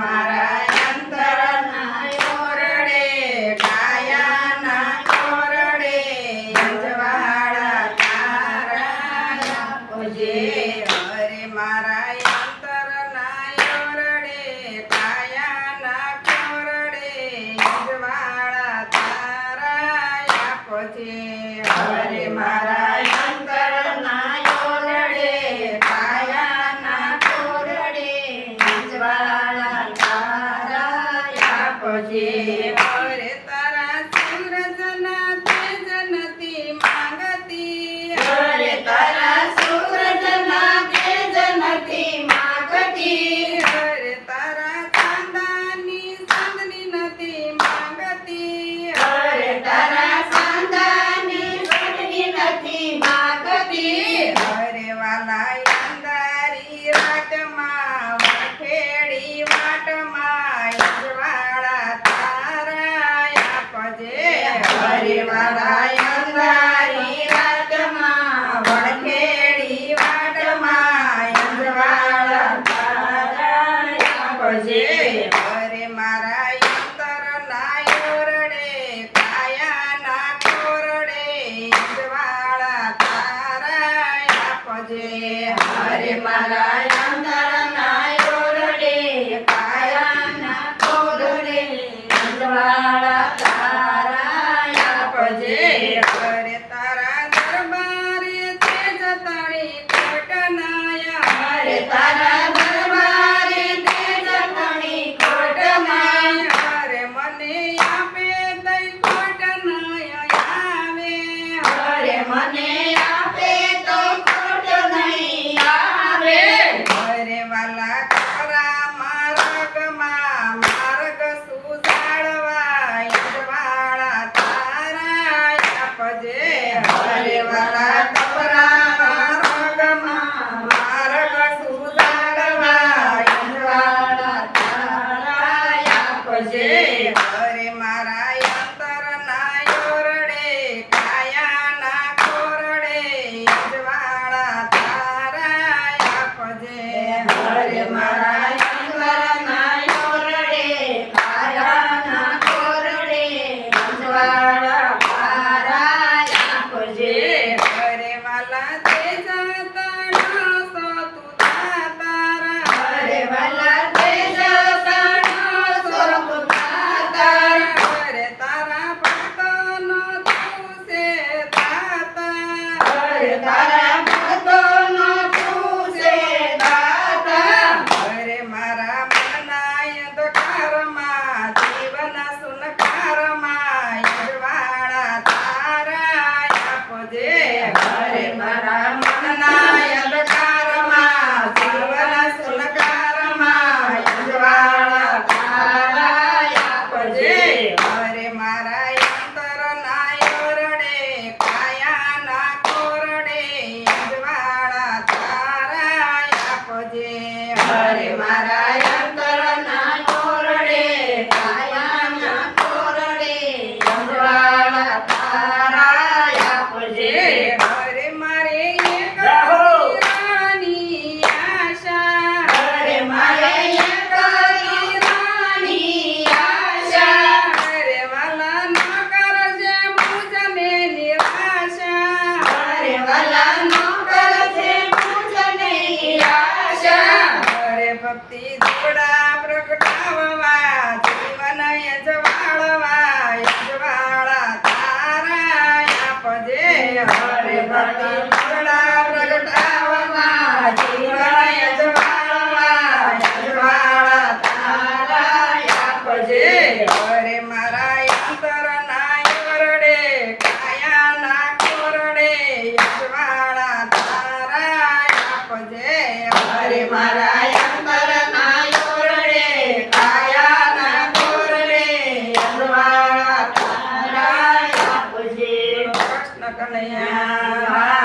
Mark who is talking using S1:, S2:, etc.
S1: ಮಾರ जे
S2: હરે મારા રામ તારા
S1: નાયો રડે પાયાના કોરડે નંદવાળા તારા cantar ભક્તિ દીવડા પ્રગટાવવા જીવન યજવાળવા યજવાળા તારા આપજે
S2: હરે ભક્તિ દીવડા પ્રગટાવવા જીવન યજવાળવા, યજવાળા તારા આપજે
S1: હરે મારા અંતર નાય વરડે કાયા ના કોરડે, યજવાળા તારા આપજે
S2: હરે મારા
S1: કનૈયા